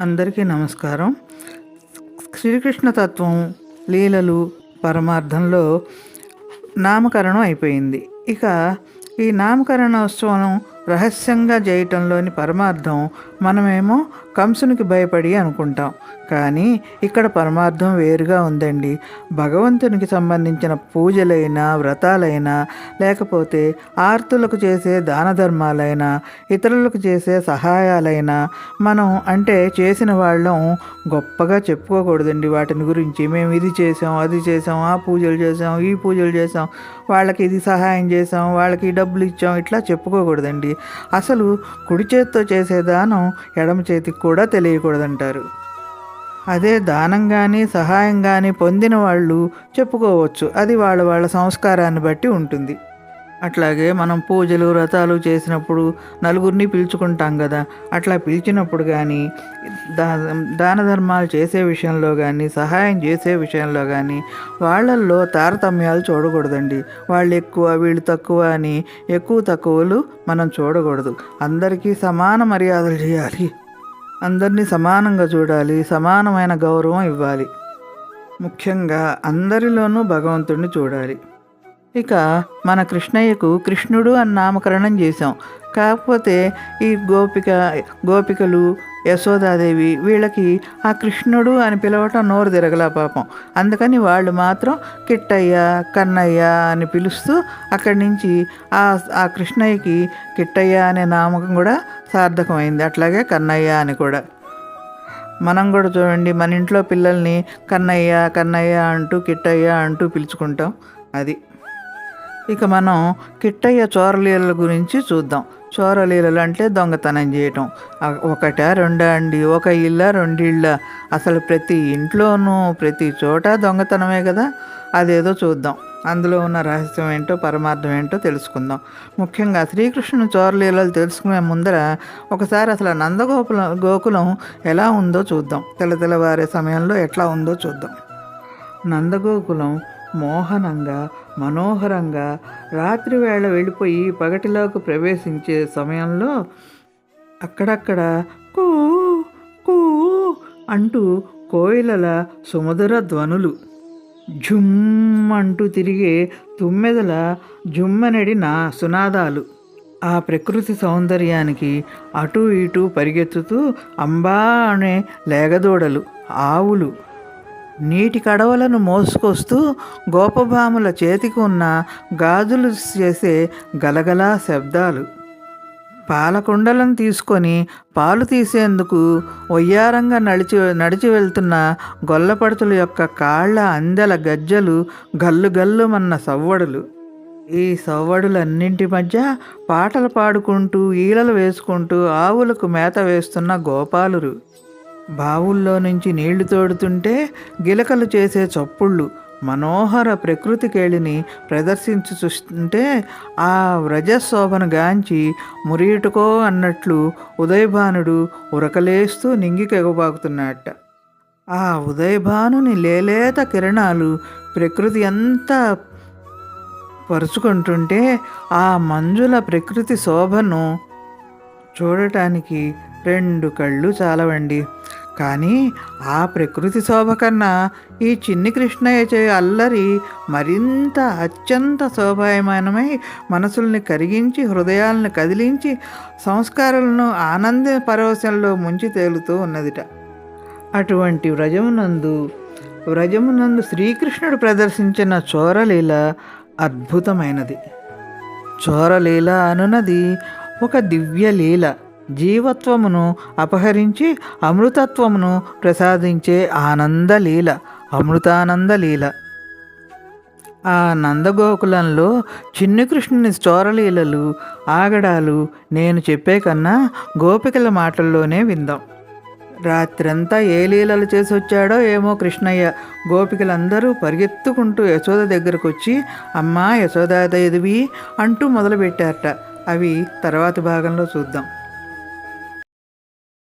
అందరికీ నమస్కారం. శ్రీకృష్ణ తత్వం లీలలు పరమార్థంలో నామకరణం అయిపోయింది. ఇక ఈ నామకరణ ఉత్సవం రహస్యంగా చేయటంలోని పరమార్థం మనమేమో కంసునికి భయపడి అనుకుంటాం. కానీ ఇక్కడ పరమార్థం వేరుగా ఉందండి. భగవంతునికి సంబంధించిన పూజలైనా వ్రతాలైనా లేకపోతే ఆర్తులకు చేసే దాన ధర్మాలైనా ఇతరులకు చేసే సహాయాలైనా మనం అంటే చేసిన వాళ్ళం గొప్పగా చెప్పుకోకూడదండి. వాటిని గురించి మేము ఇది చేసాం అది చేసాం ఆ పూజలు చేసాం ఈ పూజలు చేసాం వాళ్ళకి ఇది సహాయం చేసాం వాళ్ళకి డబ్బులు ఇచ్చాం ఇట్లా చెప్పుకోకూడదండి. అసలు కుడి చేతితో చేసే దానం ఎడమ చేతికి కూడా తెలియకూడదంటారు. అదే దానం కానీ సహాయం కానీ పొందిన వాళ్ళు చెప్పుకోవచ్చు. అది వాళ్ళ వాళ్ళ సంస్కారాన్ని బట్టి ఉంటుంది. అట్లాగే మనం పూజలు వ్రతాలు చేసినప్పుడు నలుగురిని పిలుచుకుంటాం కదా. అట్లా పిలిచినప్పుడు కానీ దా దాన ధర్మాలు చేసే విషయంలో కానీ సహాయం చేసే విషయంలో కానీ వాళ్ళల్లో తారతమ్యాలు చూడకూడదండి. వాళ్ళు ఎక్కువ వీళ్ళు తక్కువ అని ఎక్కువ తక్కువలు మనం చూడకూడదు. అందరికీ సమాన మర్యాదలు చేయాలి. అందరినీ సమానంగా చూడాలి సమానమైన గౌరవం ఇవ్వాలి. ముఖ్యంగా అందరిలోనూ భగవంతుడిని చూడాలి. ఇక మన కృష్ణయ్యకు కృష్ణుడు అని నామకరణం చేశాం. కాకపోతే ఈ గోపిక గోపికలు యశోదాదేవి వీళ్ళకి ఆ కృష్ణుడు అని పిలవటం నోరు తిరగలా పాపం. అందుకని వాళ్ళు మాత్రం కిట్టయ్య కన్నయ్య అని పిలుస్తూ అక్కడి నుంచి ఆ ఆ కృష్ణయ్యకి కిట్టయ్య అనే నామకం కూడా సార్థకమైంది. అట్లాగే కన్నయ్య అని కూడా. మనం కూడా చూడండి మన ఇంట్లో పిల్లల్ని కన్నయ్య కన్నయ్య అంటూ కిట్టయ్య అంటూ పిలుచుకుంటాం. అది. ఇక మనం కిట్టయ్య చోరలీల గురించి చూద్దాం. చోరలీలలు అంటే దొంగతనం చేయటం. ఒకట రెండా అండి ఒక ఇళ్ళ రెండిళ్ళ. అసలు ప్రతి ఇంట్లోనూ ప్రతి చోట దొంగతనమే కదా? అదేదో చూద్దాం. అందులో ఉన్న రహస్యం ఏంటో పరమార్థం ఏంటో తెలుసుకుందాం. ముఖ్యంగా శ్రీకృష్ణుని చోరలీలలు తెలుసుకునే ముందర ఒకసారి అసలు నందగోకుల గోకులం ఎలా ఉందో చూద్దాం. తెల్ల తెల్లవారే సమయంలో ఎట్లా ఉందో చూద్దాం. నందగోకులం మోహనంగా మనోహరంగా రాత్రివేళ వెళ్ళిపోయి పగటిలోకి ప్రవేశించే సమయంలో అక్కడక్కడ కూ కూ అంటూ కోయిలల సుమధుర ధ్వనులు జుమ్ అంటూ తిరిగే తుమ్మెదల జుమ్మనడి నా సునాదాలు. ఆ ప్రకృతి సౌందర్యానికి అటు ఇటు పరిగెత్తుతూ అంబా అనే లేగదూడలు ఆవులు నీటి కడవలను మోసుకొస్తూ గోపభాముల చేతికి ఉన్న గాజులు చేసే గలగలా శబ్దాలు. పాలకుండలను తీసుకొని పాలు తీసేందుకు ఒయ్యారంగా నడిచి నడిచి వెళ్తున్న గొల్లపడుతుల యొక్క కాళ్ళ అందెల గజ్జలు గల్లు గల్లుమన్న సవ్వడులు. ఈ సవ్వడులన్నింటి మధ్య పాటలు పాడుకుంటూ ఈలలు వేసుకుంటూ ఆవులకు మేత వేస్తున్న గోపాలురు. బావుల్లో నుంచి నీళ్ళు తోడుతుంటే గిలకలు చేసే చప్పుళ్ళు మనోహర ప్రకృతి కేళిని ప్రదర్శించి చూస్తుంటే ఆ వ్రజశోభను గాంచి మురియుటకో అన్నట్లు ఉదయభానుడు ఉరకలేస్తూ నింగికెగబాకుతున్నట్ట ఆ ఉదయభానుని లేలేత కిరణాలు ప్రకృతి అంతా పరుచుకుంటుంటే ఆ మంజుల ప్రకృతి శోభను చూడటానికి రెండు కళ్ళు చాలవండి. కానీ ఆ ప్రకృతి శోభ కన్నా ఈ చిన్ని కృష్ణయ్య చే అల్లరి మరింత అత్యంత శోభాయమానమై మనసుల్ని కరిగించి హృదయాలను కదిలించి సంస్కారాలను ఆనంద పరవశంలో ముంచి తేలుతూ ఉన్నదిట. అటువంటి వ్రజమునందు వ్రజమునందు శ్రీకృష్ణుడు ప్రదర్శించిన చోరలీల అద్భుతమైనది. చోరలీల అనునది ఒక దివ్యలీల. జీవత్వమును అపహరించి అమృతత్వమును ప్రసాదించే ఆనందలీల అమృతానందలీల ఆ నందగోకులంలో చిన్ని కృష్ణుని స్టోరలీలలు ఆగడాలు నేను చెప్పే కన్నా గోపికల మాటల్లోనే విందాం. రాత్రంతా ఏ లీలలు చేసి వచ్చాడో ఏమో కృష్ణయ్య గోపికలందరూ పరిగెత్తుకుంటూ యశోద దగ్గరకు వచ్చి అమ్మా యశోదాదేవి అంటూ మొదలుపెట్టారట. అవి తర్వాతి భాగంలో చూద్దాం.